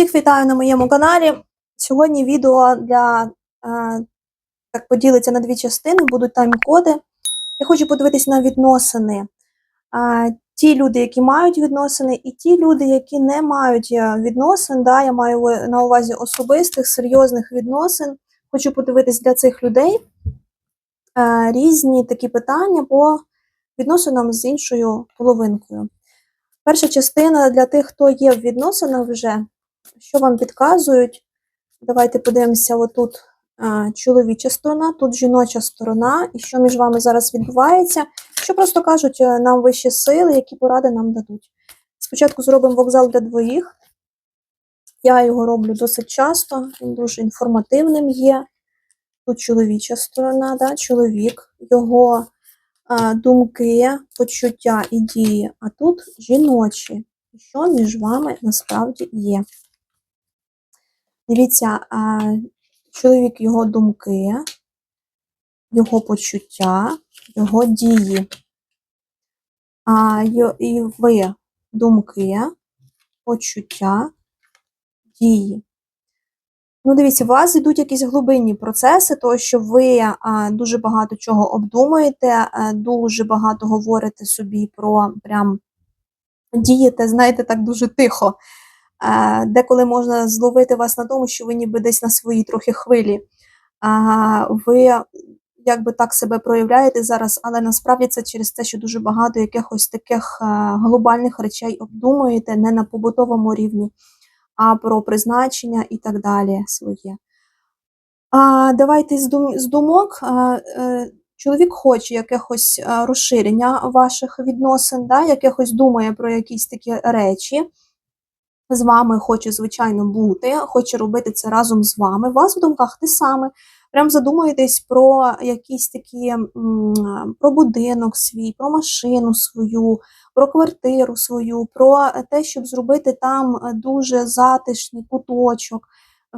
Всіх вітаю на моєму каналі. Сьогодні відео для е, так поділиться на дві частини, будуть тайм-коди. Я хочу подивитись на відносини. Е, ті люди, які мають відносини, і ті люди, які не мають е, відносин. Да, я маю на увазі особистих, серйозних відносин. Хочу подивитись для цих людей е, різні такі питання по відносинам з іншою половинкою. Перша частина для тих, хто є в відносинах вже, що вам підказують. Давайте подивимося отут чоловіча сторона, тут жіноча сторона, і що між вами зараз відбувається. Що просто кажуть е, нам вищі сили, які поради нам дадуть. Спочатку зробимо вокзал для двоїх. Я його роблю досить часто, він дуже інформативним є. Тут чоловіча сторона, да, чоловік, його а, думки, почуття і дії, а тут жіночі, що між вами насправді є. Дивіться, чоловік його думки, його почуття, його дії. А і ви думки, почуття, дії. Ну, дивіться, у вас йдуть якісь глибинні процеси, тому що ви а, дуже багато чого обдумуєте, а, дуже багато говорите собі про прям дієте, знаєте, так дуже тихо. Деколи можна зловити вас на тому, що ви ніби десь на своїй трохи хвилі. Ви якби так себе проявляєте зараз, але насправді це через те, що дуже багато якихось таких глобальних речей обдумуєте не на побутовому рівні а про призначення і так далі своє. А, давайте з, думок. Е, чоловік хоче якихось розширення ваших відносин, да, якихось думає про якісь такі речі. З вами хоче, звичайно, бути, хоче робити це разом з вами. Вас в думках те саме. Прям задумуєтесь про якісь такі про будинок свій, про машину свою, про квартиру свою, про те, щоб зробити там дуже затишний куточок.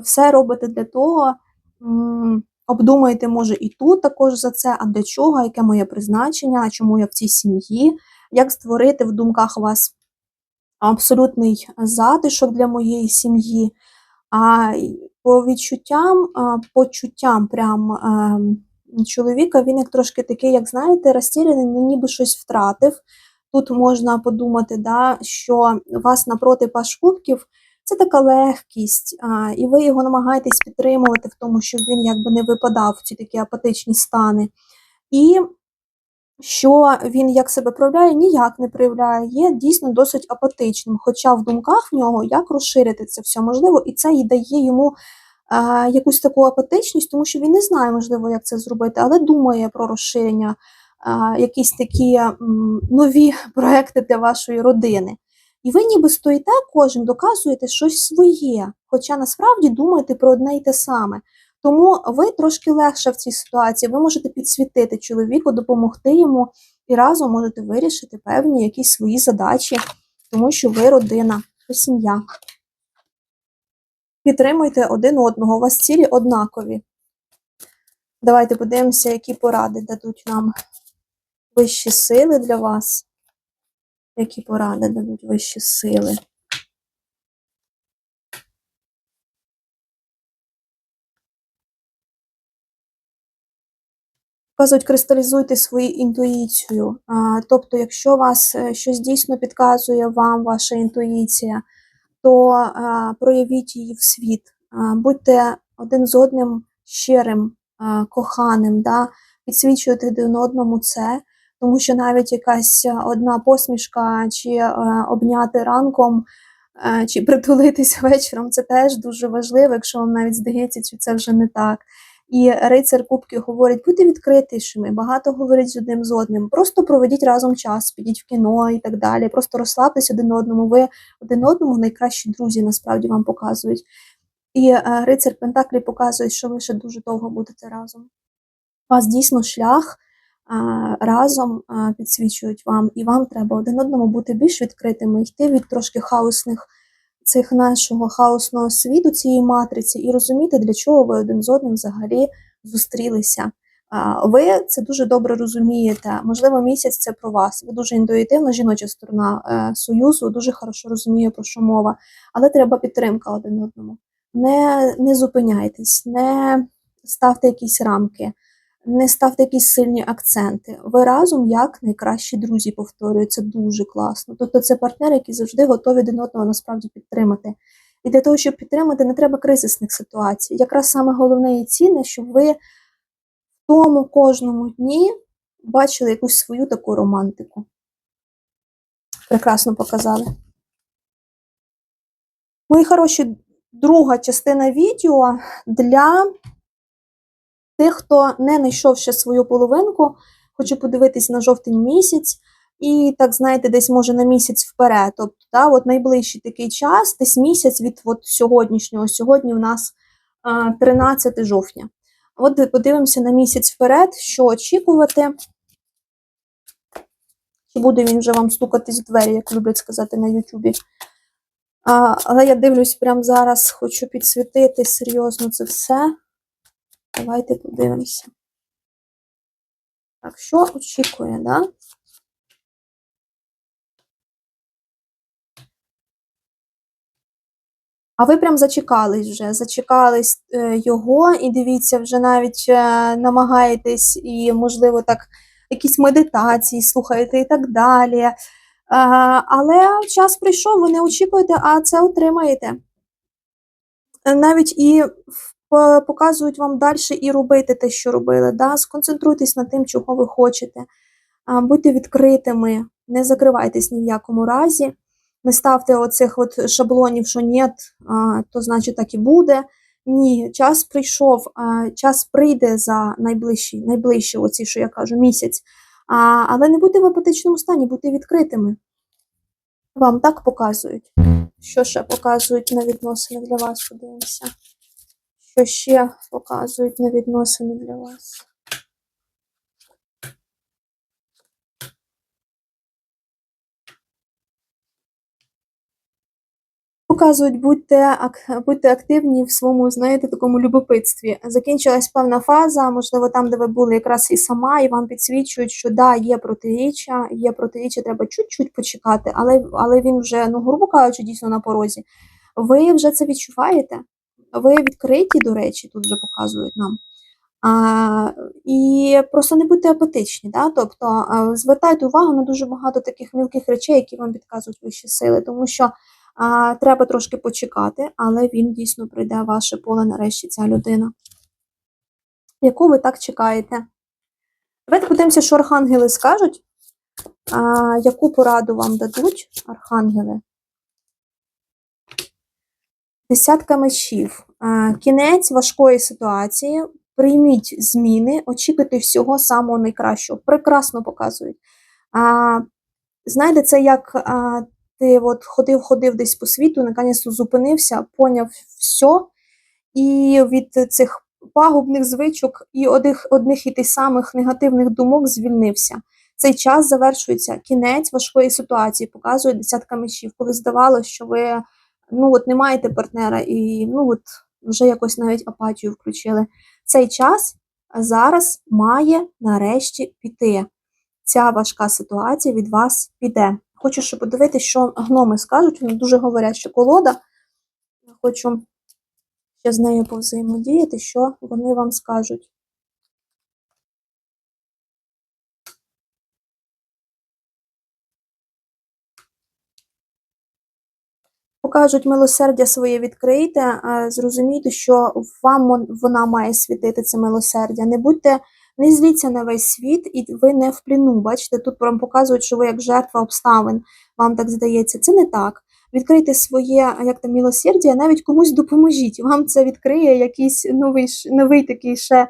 Все робите для того, м, обдумаєте, може, і тут також за це, а для чого, яке моє призначення, чому я в цій сім'ї, як створити в думках вас абсолютний затишок для моєї сім'ї. А по відчуттям, почуттям прям чоловіка, він як трошки такий, як знаєте, розтірений, ніби щось втратив. Тут можна подумати, да, що вас напроти паш кубків це така легкість, а, і ви його намагаєтесь підтримувати в тому, щоб він якби не випадав в ці такі апатичні стани. І що він як себе проявляє, ніяк не проявляє, є дійсно досить апатичним. Хоча в думках в нього як розширити це все можливо, і це і дає йому е, якусь таку апатичність, тому що він не знає, можливо, як це зробити, але думає про розширення, е, якісь такі м, нові проекти для вашої родини. І ви ніби стоїте кожен, доказуєте щось своє, хоча насправді думаєте про одне й те саме. Тому ви трошки легше в цій ситуації. Ви можете підсвітити чоловіку, допомогти йому і разом можете вирішити певні якісь свої задачі, тому що ви родина, ви сім'я. Підтримуйте один одного, у вас цілі однакові. Давайте подивимося, які поради дадуть нам вищі сили для вас. Які поради дадуть вищі сили? Кажуть, кристалізуйте свою інтуїцію. Тобто, якщо вас е, щось дійсно підказує вам, ваша інтуїція, то проявіть її в світ. Будьте один з одним щирим, коханим, да? підсвічуйте один одному це, тому що навіть якась е, одна посмішка, чи е, обняти ранком, е, чи притулитись вечором, це теж дуже важливо, якщо вам навіть здається, що це вже не так. І рицар Кубки говорить, будьте відкритішими, багато говорить з одним з одним. Просто проведіть разом час, підіть в кіно і так далі. Просто розслабтесь один одному. Ви один одному найкращі друзі насправді вам показують. І е, рицар Пентаклі показує, що ви ще дуже довго будете разом. У вас дійсно шлях разом підсвічують вам, і вам треба один одному бути більш відкритими, йти від трошки хаосних цих нашого хаосного світу, цієї матриці, і розуміти, для чого ви один з одним взагалі зустрілися. Ви це дуже добре розумієте. Можливо, місяць це про вас. Ви дуже інтуїтивна жіноча сторона е, союзу, дуже хорошо розуміє, про що мова. Але треба підтримка один одному. Не, не зупиняйтесь, не ставте якісь рамки, не ставте якісь сильні акценти. Ви разом як найкращі друзі, повторюю, дуже класно. Тобто це партнери, які завжди готові один одного насправді підтримати. І для того, щоб підтримати, не треба кризисних ситуацій. Якраз саме головне і цінне, щоб ви в тому кожному дні бачили якусь свою таку романтику. Прекрасно показали. Мої хороші, друга частина відео для тих, хто не знайшов ще свою половинку, хочу подивитись на жовтень місяць. І так, знаєте, десь може на місяць вперед. Тобто, да, от найближчий такий час, десь місяць від от сьогоднішнього. Сьогодні в нас 13 жовтня. От подивимося на місяць вперед, що очікувати. Чи буде він вже вам стукатись в двері, як люблять сказати на Ютубі. Але я дивлюсь прямо зараз, хочу підсвітити серйозно це все. Давайте подивимося. Так, що очікує, да? А ви прям зачекались вже, зачекались е, його, і дивіться, вже навіть е, намагаєтесь і, можливо, так, якісь медитації слухаєте і так далі. Е, але час прийшов, ви не очікуєте, а це отримаєте. Навіть і в- показують вам далі і робити те, що робили. Да? Сконцентруйтесь на тим, чого ви хочете. Будьте відкритими, не закривайтесь ні в якому разі. Не ставте оцих от шаблонів, що ні, то значить так і буде. Ні, час прийшов, час прийде за найближчий, найближчий, оці, що я кажу, місяць. Але не будьте в апатичному стані, будьте відкритими. Вам так показують. Що ще показують на відносини для вас? Подивимося. Що ще показують на відносини для вас? Показують, будьте, будьте активні в своєму, знаєте, такому любопитстві. Закінчилась певна фаза, можливо, там, де ви були якраз і сама, і вам підсвічують, що да, є протиріччя, є протиріччя, треба чуть-чуть почекати, але, але він вже, ну, грубо кажучи, дійсно на порозі. Ви вже це відчуваєте. Ви відкриті, до речі, тут вже показують нам. А, і просто не будьте апатичні, да? тобто звертайте увагу на дуже багато таких мілких речей, які вам підказують вищі сили, тому що а, треба трошки почекати, але він дійсно прийде в ваше поле нарешті ця людина, яку ви так чекаєте. Давайте подивимося, що архангели скажуть, а, яку пораду вам дадуть архангели. Десятка мечів. Кінець важкої ситуації. Прийміть зміни, очікуйте всього самого найкращого. Прекрасно показують. Знаєте, це як а, ти от ходив, ходив десь по світу, наконець зупинився, поняв все, і від цих пагубних звичок і одних, одних і тих самих негативних думок звільнився. Цей час завершується кінець важкої ситуації, показує десятка мечів, коли здавалося, що ви ну от не маєте партнера і ну от вже якось навіть апатію включили. Цей час зараз має нарешті піти. Ця важка ситуація від вас піде. Хочу ще подивитися, що гноми скажуть. Вони дуже говоряща колода. Хочу ще з нею повзаємодіяти, що вони вам скажуть. Покажуть милосердя своє відкрийте, е, зрозумійте, що вам вона має світити це милосердя. Не будьте, не зліться на весь світ, і ви не в пліну. Бачите, тут вам показують, що ви як жертва обставин, вам так здається. Це не так. Відкрийте своє як там милосердя, навіть комусь допоможіть. Вам це відкриє якийсь новий новий такий ще.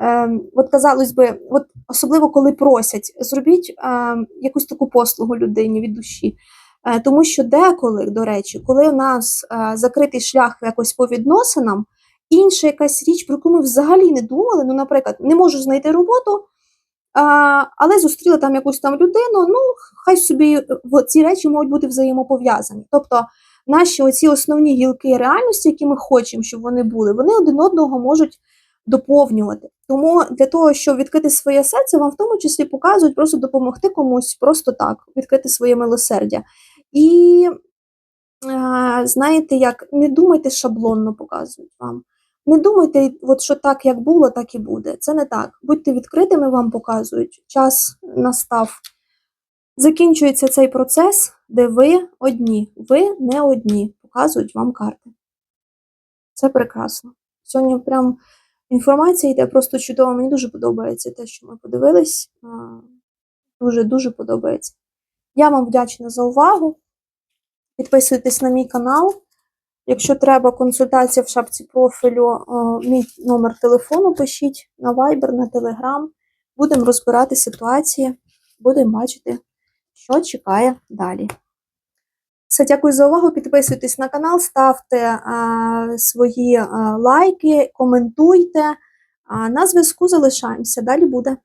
Ем, от казалось би, от особливо коли просять, зробіть ем, якусь таку послугу людині від душі. Е, Тому що деколи, до речі, коли у нас е, закритий шлях якось по відносинам, інша якась річ, про яку ми взагалі не думали, ну, наприклад, не можу знайти роботу, але зустріла там якусь там людину, ну, хай собі е, ці речі можуть бути взаємопов'язані. Тобто наші оці основні гілки реальності, які ми хочемо, щоб вони були, вони один одного можуть доповнювати. Тому для того, щоб відкрити своє серце, вам в тому числі показують просто допомогти комусь просто так, відкрити своє милосердя. І знаєте, як не думайте шаблонно показують вам. Не думайте, от що так, як було, так і буде. Це не так. Будьте відкритими, вам показують. Час настав. Закінчується цей процес, де ви одні. Ви не одні. Показують вам карти. Це прекрасно. Сьогодні прям інформація йде просто чудово. Мені дуже подобається те, що ми подивились. Дуже-дуже подобається. Я вам вдячна за увагу. Підписуйтесь на мій канал. Якщо треба консультація в шапці профілю, мій номер телефону пишіть на Viber, на Telegram. Будемо розбирати ситуації, будемо бачити, що чекає далі. Все, дякую за увагу. Підписуйтесь на канал, ставте а, свої а, лайки, коментуйте. На зв'язку залишаємося. Далі буде.